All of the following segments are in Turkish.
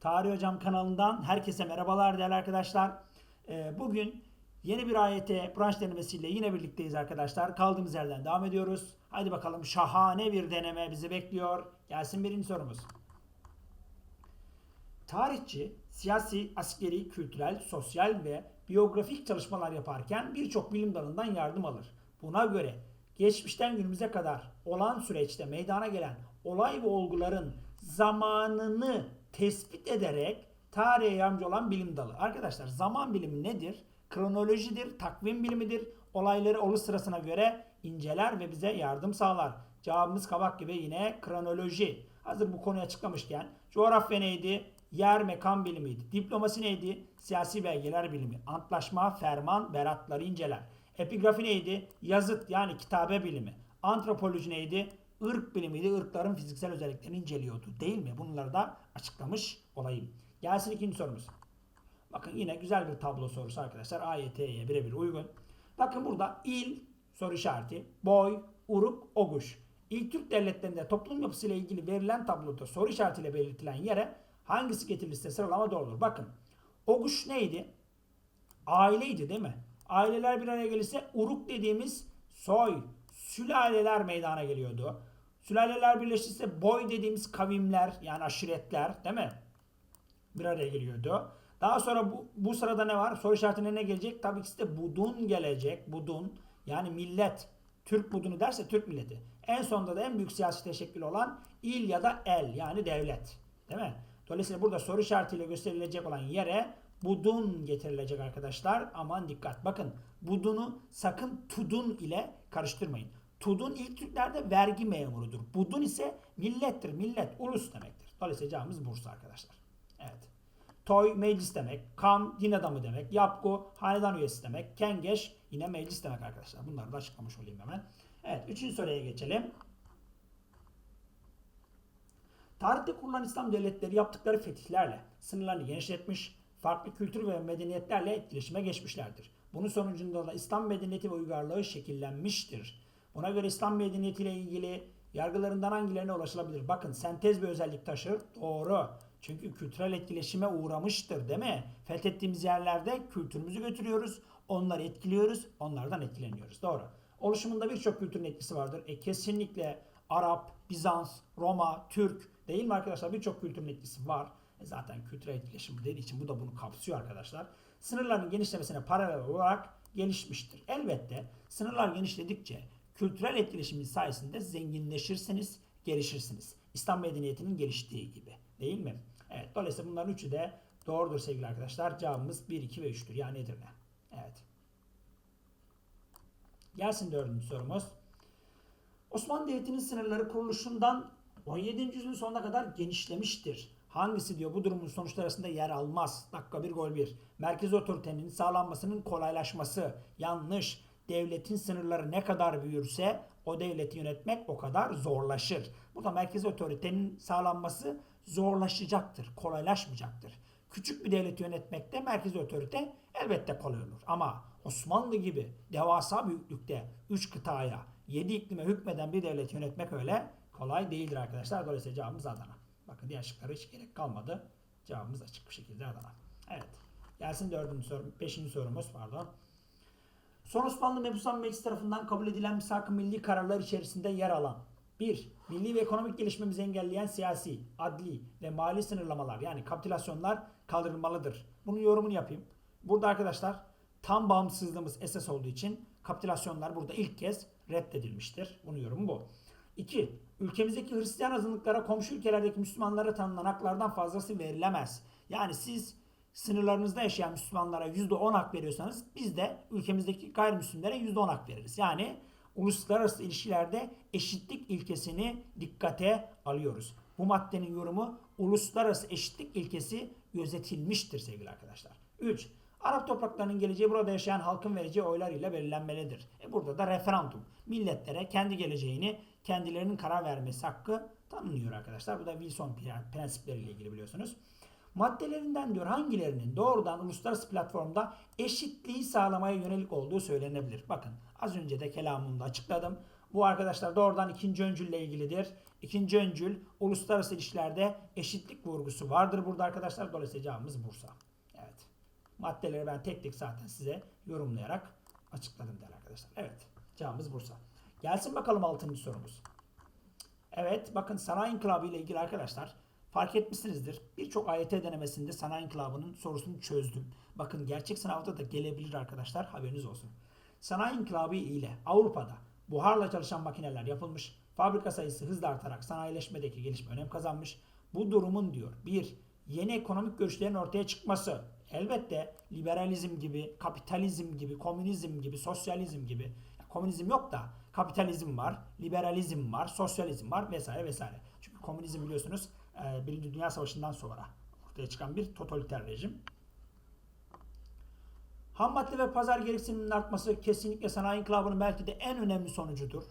Tarih Hocam kanalından herkese merhabalar değerli arkadaşlar. Ee, Bugün yeni bir AYT branş denemesiyle yine birlikteyiz arkadaşlar. Kaldığımız yerden devam ediyoruz. Haydi bakalım şahane bir deneme bizi bekliyor. Gelsin birinci sorumuz. Tarihçi, siyasi, askeri, kültürel, sosyal ve biyografik çalışmalar yaparken birçok bilim dalından yardım alır. Buna göre geçmişten günümüze kadar olan süreçte meydana gelen olay ve olguların zamanını tespit ederek tarihe yardımcı olan bilim dalı. Arkadaşlar zaman bilimi nedir? Kronolojidir, takvim bilimidir. Olayları oluş sırasına göre inceler ve bize yardım sağlar. Cevabımız kabak gibi yine kronoloji. Hazır bu konuyu açıklamışken coğrafya neydi? Yer mekan bilimiydi. Diplomasi neydi? Siyasi belgeler bilimi. Antlaşma, ferman, beratları inceler. Epigrafi neydi? Yazıt yani kitabe bilimi. Antropoloji neydi? Irk bilimiydi. Irkların fiziksel özelliklerini inceliyordu. Değil mi? Bunları da açıklamış olayım. Gelsin ikinci sorumuz. Bakın yine güzel bir tablo sorusu arkadaşlar. AYT'ye birebir uygun. Bakın burada il soru işareti, boy, uruk, oguş. İlk Türk devletlerinde toplum yapısıyla ilgili verilen tabloda soru işaretiyle belirtilen yere hangisi getirilirse sıralama doğrudur. Bakın oguş neydi? Aileydi değil mi? Aileler bir araya gelirse uruk dediğimiz soy, sülaleler meydana geliyordu. Sülaleler birleşirse boy dediğimiz kavimler yani aşiretler değil mi? bir araya geliyordu. Daha sonra bu, bu sırada ne var? Soru işaretine ne gelecek? Tabii ki de budun gelecek. Budun yani millet. Türk budunu derse Türk milleti. En sonunda da en büyük siyasi teşekkül olan il ya da el yani devlet. Değil mi? Dolayısıyla burada soru işaretiyle gösterilecek olan yere budun getirilecek arkadaşlar. Aman dikkat. Bakın budunu sakın tudun ile karıştırmayın. Tudun ilk Türklerde vergi memurudur. Budun ise millettir. Millet, ulus demektir. Dolayısıyla cevabımız Bursa arkadaşlar. Evet. Toy meclis demek. Kam din adamı demek. Yapgu hanedan üyesi demek. Kengeş yine meclis demek arkadaşlar. Bunları da açıklamış olayım hemen. Evet. Üçüncü soruya geçelim. Tarihte kurulan İslam devletleri yaptıkları fetihlerle sınırlarını genişletmiş, farklı kültür ve medeniyetlerle etkileşime geçmişlerdir. Bunun sonucunda da İslam medeniyeti ve uygarlığı şekillenmiştir. Buna göre İslam medeniyeti ile ilgili yargılarından hangilerine ulaşılabilir? Bakın sentez bir özellik taşır. Doğru. Çünkü kültürel etkileşime uğramıştır değil mi? Fethettiğimiz yerlerde kültürümüzü götürüyoruz. Onları etkiliyoruz. Onlardan etkileniyoruz. Doğru. Oluşumunda birçok kültürün etkisi vardır. E kesinlikle Arap, Bizans, Roma, Türk değil mi arkadaşlar? Birçok kültürün etkisi var. E zaten kültürel etkileşim dediği için bu da bunu kapsıyor arkadaşlar. Sınırların genişlemesine paralel olarak gelişmiştir. Elbette sınırlar genişledikçe kültürel etkileşimin sayesinde zenginleşirsiniz, gelişirsiniz. İslam medeniyetinin geliştiği gibi. Değil mi? Evet. Dolayısıyla bunların üçü de doğrudur sevgili arkadaşlar. Cevabımız 1, 2 ve 3'tür. Yani Edirne. Evet. Gelsin dördüncü sorumuz. Osmanlı Devleti'nin sınırları kuruluşundan 17. yüzyılın sonuna kadar genişlemiştir. Hangisi diyor bu durumun sonuçları arasında yer almaz. Dakika bir gol bir. Merkez otoritenin sağlanmasının kolaylaşması. Yanlış. Devletin sınırları ne kadar büyürse o devleti yönetmek o kadar zorlaşır. Burada merkez otoritenin sağlanması zorlaşacaktır, kolaylaşmayacaktır. Küçük bir devleti yönetmekte merkez otorite elbette kolay olur. Ama Osmanlı gibi devasa büyüklükte 3 kıtaya, 7 iklime hükmeden bir devlet yönetmek öyle kolay değildir arkadaşlar. Dolayısıyla cevabımız Adana. Bakın diğer şıklara hiç gerek kalmadı. Cevabımız açık bir şekilde Adana. Evet. Gelsin dördüncü soru, beşinci sorumuz pardon. Son Osmanlı Mebusan Meclisi tarafından kabul edilen misak-ı milli kararlar içerisinde yer alan 1. Milli ve ekonomik gelişmemizi engelleyen siyasi, adli ve mali sınırlamalar yani kapitülasyonlar kaldırılmalıdır. Bunun yorumunu yapayım. Burada arkadaşlar tam bağımsızlığımız esas olduğu için kapitülasyonlar burada ilk kez reddedilmiştir. Bunun yorumu bu. 2. Ülkemizdeki Hristiyan azınlıklara komşu ülkelerdeki Müslümanlara tanınan haklardan fazlası verilemez. Yani siz sınırlarınızda yaşayan Müslümanlara %10 hak veriyorsanız biz de ülkemizdeki gayrimüslimlere %10 hak veririz. Yani uluslararası ilişkilerde eşitlik ilkesini dikkate alıyoruz. Bu maddenin yorumu uluslararası eşitlik ilkesi gözetilmiştir sevgili arkadaşlar. 3. Arap topraklarının geleceği burada yaşayan halkın vereceği oylar ile belirlenmelidir. E burada da referandum. Milletlere kendi geleceğini kendilerinin karar vermesi hakkı tanınıyor arkadaşlar. Bu da Wilson prensipleriyle ilgili biliyorsunuz. Maddelerinden diyor hangilerinin doğrudan uluslararası platformda eşitliği sağlamaya yönelik olduğu söylenebilir. Bakın az önce de kelamımda açıkladım. Bu arkadaşlar doğrudan ikinci öncülle ilgilidir. İkinci öncül uluslararası ilişkilerde eşitlik vurgusu vardır burada arkadaşlar. Dolayısıyla cevabımız Bursa. Evet. Maddeleri ben tek tek zaten size yorumlayarak açıkladım değerli arkadaşlar. Evet. Cevabımız Bursa. Gelsin bakalım altıncı sorumuz. Evet bakın sanayi inkılabı ile ilgili arkadaşlar fark etmişsinizdir. Birçok AYT denemesinde sanayi inkılabının sorusunu çözdüm. Bakın gerçek sınavda da gelebilir arkadaşlar haberiniz olsun. Sanayi inkılabı ile Avrupa'da buharla çalışan makineler yapılmış. Fabrika sayısı hızla artarak sanayileşmedeki gelişme önem kazanmış. Bu durumun diyor bir yeni ekonomik görüşlerin ortaya çıkması elbette liberalizm gibi, kapitalizm gibi, komünizm gibi, sosyalizm gibi komünizm yok da kapitalizm var, liberalizm var, sosyalizm var vesaire vesaire. Çünkü komünizm biliyorsunuz e, Birinci Dünya Savaşı'ndan sonra ortaya çıkan bir totaliter rejim. Ham madde ve pazar gereksiniminin artması kesinlikle sanayi inkılabının belki de en önemli sonucudur.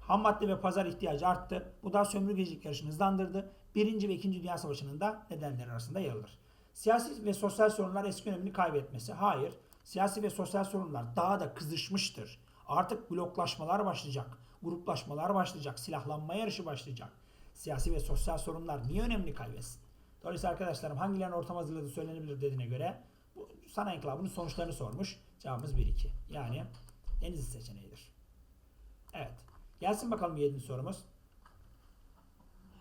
Ham madde ve pazar ihtiyacı arttı. Bu da sömürgecilik yarışını hızlandırdı. Birinci ve İkinci Dünya Savaşı'nın da nedenleri arasında yer alır. Siyasi ve sosyal sorunlar eski önemini kaybetmesi. Hayır. Siyasi ve sosyal sorunlar daha da kızışmıştır. Artık bloklaşmalar başlayacak. Gruplaşmalar başlayacak. Silahlanma yarışı başlayacak. Siyasi ve sosyal sorunlar niye önemli kaybetsin? Dolayısıyla arkadaşlarım hangilerinin ortam hazırladığı söylenebilir dediğine göre bu sanayi inkılabının sonuçlarını sormuş. Cevabımız 1-2. Yani deniz seçeneğidir. Evet. Gelsin bakalım 7. sorumuz.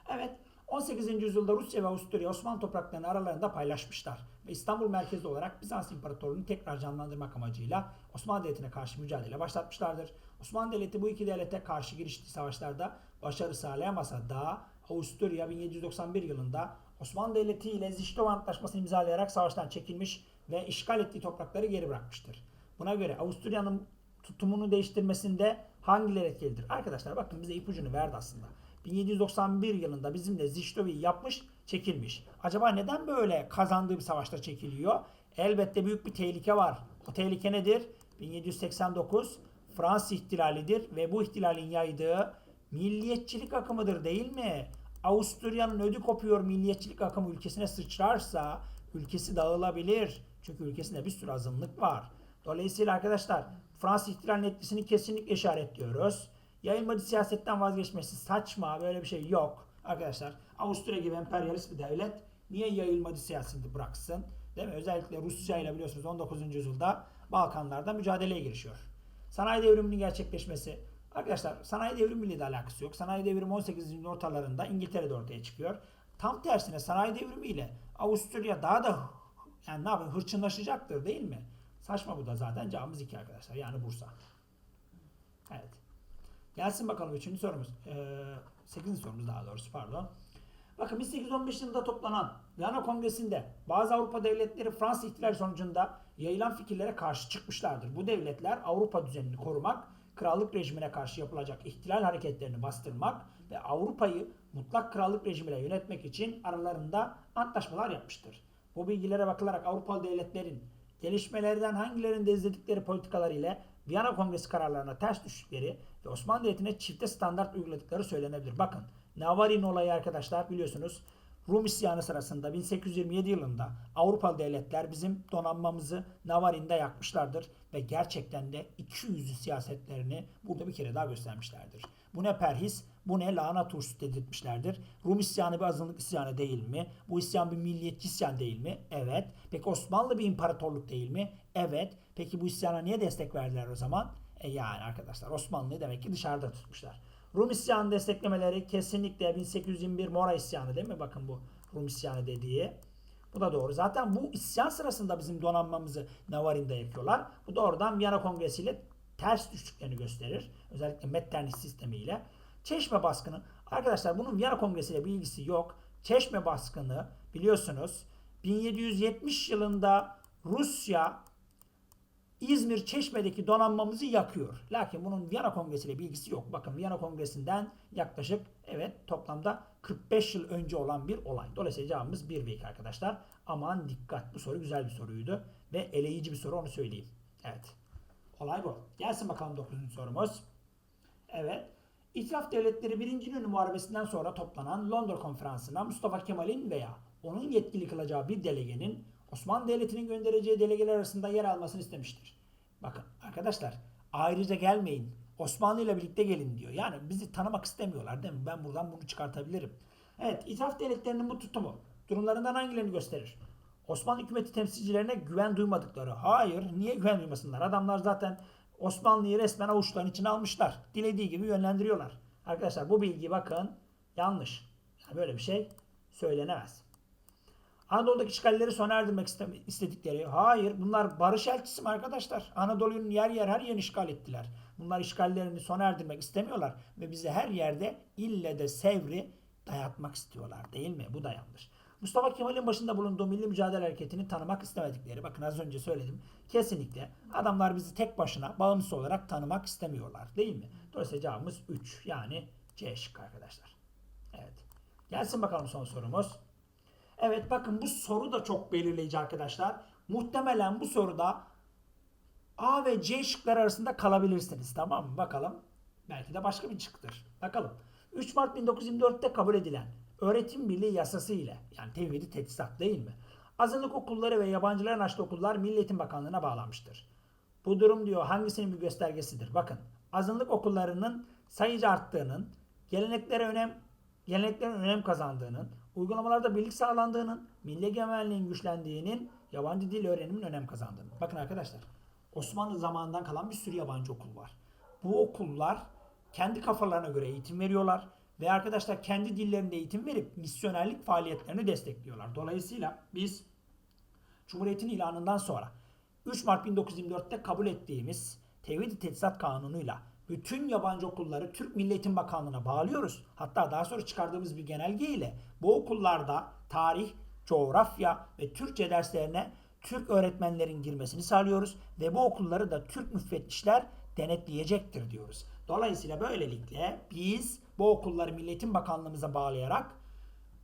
Evet. 18. yüzyılda Rusya ve Avusturya Osmanlı topraklarını aralarında paylaşmışlar. Ve İstanbul merkezli olarak Bizans İmparatorluğu'nu tekrar canlandırmak amacıyla Osmanlı Devleti'ne karşı mücadele başlatmışlardır. Osmanlı Devleti bu iki devlete karşı giriştiği savaşlarda başarı sağlayamasa da Avusturya 1791 yılında Osmanlı Devleti ile Ziştova Antlaşması'nı imzalayarak savaştan çekilmiş ve işgal ettiği toprakları geri bırakmıştır. Buna göre Avusturya'nın tutumunu değiştirmesinde hangileri etkilidir? Arkadaşlar bakın bize ipucunu verdi aslında. 1791 yılında bizimle Ziştovi'yi yapmış, çekilmiş. Acaba neden böyle kazandığı bir savaşta çekiliyor? Elbette büyük bir tehlike var. O tehlike nedir? 1789 Fransız ihtilalidir ve bu ihtilalin yaydığı milliyetçilik akımıdır değil mi? Avusturya'nın ödü kopuyor milliyetçilik akımı ülkesine sıçrarsa ülkesi dağılabilir. Çünkü ülkesinde bir sürü azınlık var. Dolayısıyla arkadaşlar Fransız ihtilalinin etkisini kesinlikle işaretliyoruz. Yayılmacı siyasetten vazgeçmesi saçma böyle bir şey yok. Arkadaşlar Avusturya gibi emperyalist bir devlet niye yayılmacı siyaseti bıraksın? Değil mi? Özellikle Rusya ile biliyorsunuz 19. yüzyılda Balkanlarda mücadeleye girişiyor. Sanayi devriminin gerçekleşmesi. Arkadaşlar sanayi devrimiyle de alakası yok. Sanayi devrimi 18. yüzyılın ortalarında İngiltere'de ortaya çıkıyor. Tam tersine sanayi devrimiyle Avusturya daha da yani ne yapayım hırçınlaşacaktır değil mi? Saçma bu da zaten cevabımız 2 arkadaşlar. Yani Bursa. Evet. Gelsin bakalım 3. sorumuz. Ee, 8. sorumuz daha doğrusu pardon. Bakın 1815 yılında toplanan Viyana Kongresi'nde bazı Avrupa devletleri Fransız ihtilali sonucunda yayılan fikirlere karşı çıkmışlardır. Bu devletler Avrupa düzenini korumak, krallık rejimine karşı yapılacak ihtilal hareketlerini bastırmak ve Avrupa'yı mutlak krallık rejimiyle yönetmek için aralarında antlaşmalar yapmıştır. Bu bilgilere bakılarak Avrupalı devletlerin gelişmelerden hangilerinde izledikleri politikalar ile Viyana Kongresi kararlarına ters düştükleri ve Osmanlı Devleti'ne çifte standart uyguladıkları söylenebilir. Bakın Navarin olayı arkadaşlar biliyorsunuz Rum isyanı sırasında 1827 yılında Avrupalı devletler bizim donanmamızı Navarin'de yakmışlardır ve gerçekten de 200 siyasetlerini burada bir kere daha göstermişlerdir. Bu ne perhis, bu ne lahana turşusu dedirtmişlerdir. Rum isyanı bir azınlık isyanı değil mi? Bu isyan bir milliyetçi isyan değil mi? Evet. Peki Osmanlı bir imparatorluk değil mi? Evet. Peki bu isyana niye destek verdiler o zaman? E yani arkadaşlar Osmanlı'yı demek ki dışarıda tutmuşlar. Rum isyanı desteklemeleri kesinlikle 1821 Mora isyanı değil mi? Bakın bu Rum isyanı dediği. Bu da doğru. Zaten bu isyan sırasında bizim donanmamızı Navarin'de yakıyorlar. Bu doğrudan Viyana Kongresi ile ters düştüklerini gösterir. Özellikle Metternich sistemiyle. Çeşme baskını. Arkadaşlar bunun Viyana Kongresi ile bir ilgisi yok. Çeşme baskını biliyorsunuz 1770 yılında Rusya İzmir Çeşme'deki donanmamızı yakıyor. Lakin bunun Viyana Kongresi ile bir ilgisi yok. Bakın Viyana Kongresi'nden yaklaşık evet toplamda 45 yıl önce olan bir olay. Dolayısıyla cevabımız 1 ve 2 arkadaşlar. Aman dikkat bu soru güzel bir soruydu. Ve eleyici bir soru onu söyleyeyim. Evet. Olay bu. Gelsin bakalım 9. sorumuz. Evet. İtiraf devletleri 1. İnönü Muharebesi'nden sonra toplanan Londra Konferansı'na Mustafa Kemal'in veya onun yetkili kılacağı bir delegenin Osmanlı Devleti'nin göndereceği delegeler arasında yer almasını istemiştir. Bakın arkadaşlar ayrıca gelmeyin. Osmanlı ile birlikte gelin diyor. Yani bizi tanımak istemiyorlar değil mi? Ben buradan bunu çıkartabilirim. Evet, itiraf devletlerinin bu tutumu durumlarından hangilerini gösterir? Osmanlı hükümeti temsilcilerine güven duymadıkları. Hayır, niye güven duymasınlar? Adamlar zaten Osmanlı'yı resmen avuçların içine almışlar. Dilediği gibi yönlendiriyorlar. Arkadaşlar bu bilgi bakın yanlış. Yani böyle bir şey söylenemez. Anadolu'daki işgalleri sona erdirmek iste- istedikleri. Hayır bunlar barış elçisi mi arkadaşlar? Anadolu'nun yer yer her yerini işgal ettiler. Bunlar işgallerini sona erdirmek istemiyorlar. Ve bize her yerde ille de Sevr'i dayatmak istiyorlar değil mi? Bu da yanlış. Mustafa Kemal'in başında bulunduğu milli mücadele hareketini tanımak istemedikleri. Bakın az önce söyledim. Kesinlikle adamlar bizi tek başına bağımsız olarak tanımak istemiyorlar değil mi? Dolayısıyla cevabımız 3 yani C şıkkı arkadaşlar. Evet. Gelsin bakalım son sorumuz. Evet bakın bu soru da çok belirleyici arkadaşlar. Muhtemelen bu soruda A ve C şıkları arasında kalabilirsiniz. Tamam mı? Bakalım. Belki de başka bir şıktır. Bakalım. 3 Mart 1924'te kabul edilen öğretim birliği yasası ile yani tevhidi teçhizat değil mi? Azınlık okulları ve yabancıların açtığı okullar Milli Eğitim Bakanlığı'na bağlanmıştır. Bu durum diyor hangisinin bir göstergesidir? Bakın azınlık okullarının sayıca arttığının, geleneklere önem geleneklerin önem kazandığının, uygulamalarda birlik sağlandığının, milli egemenliğin güçlendiğinin, yabancı dil öğrenimin önem kazandığının. Bakın arkadaşlar, Osmanlı zamanından kalan bir sürü yabancı okul var. Bu okullar kendi kafalarına göre eğitim veriyorlar ve arkadaşlar kendi dillerinde eğitim verip misyonerlik faaliyetlerini destekliyorlar. Dolayısıyla biz Cumhuriyet'in ilanından sonra 3 Mart 1924'te kabul ettiğimiz Tevhid-i Teçhizat Kanunu'yla bütün yabancı okulları Türk Milli Eğitim Bakanlığı'na bağlıyoruz. Hatta daha sonra çıkardığımız bir genelge ile bu okullarda tarih, coğrafya ve Türkçe derslerine Türk öğretmenlerin girmesini sağlıyoruz ve bu okulları da Türk müfettişler denetleyecektir diyoruz. Dolayısıyla böylelikle biz bu okulları Milli Eğitim Bakanlığımıza bağlayarak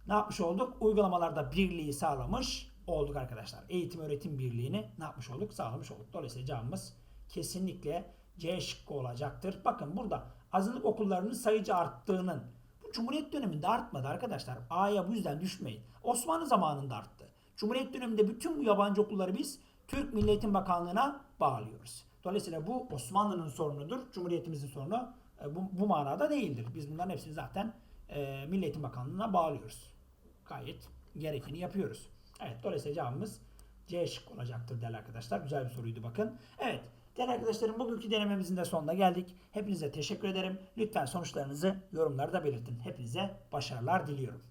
ne yapmış olduk? Uygulamalarda birliği sağlamış olduk arkadaşlar. Eğitim öğretim birliğini ne yapmış olduk? Sağlamış olduk. Dolayısıyla cevabımız kesinlikle C şıkkı olacaktır. Bakın burada azınlık okullarının sayıca arttığının bu Cumhuriyet döneminde artmadı arkadaşlar. A'ya bu yüzden düşmeyin. Osmanlı zamanında arttı. Cumhuriyet döneminde bütün bu yabancı okulları biz Türk Milli Bakanlığı'na bağlıyoruz. Dolayısıyla bu Osmanlı'nın sorunudur. Cumhuriyetimizin sorunu e, bu, bu manada değildir. Biz bunların hepsini zaten e, Milli Bakanlığı'na bağlıyoruz. Gayet gerekeni yapıyoruz. Evet dolayısıyla cevabımız C şık olacaktır değerli arkadaşlar. Güzel bir soruydu bakın. Evet değerli arkadaşlarım bugünkü denememizin de sonuna geldik. Hepinize teşekkür ederim. Lütfen sonuçlarınızı yorumlarda belirtin. Hepinize başarılar diliyorum.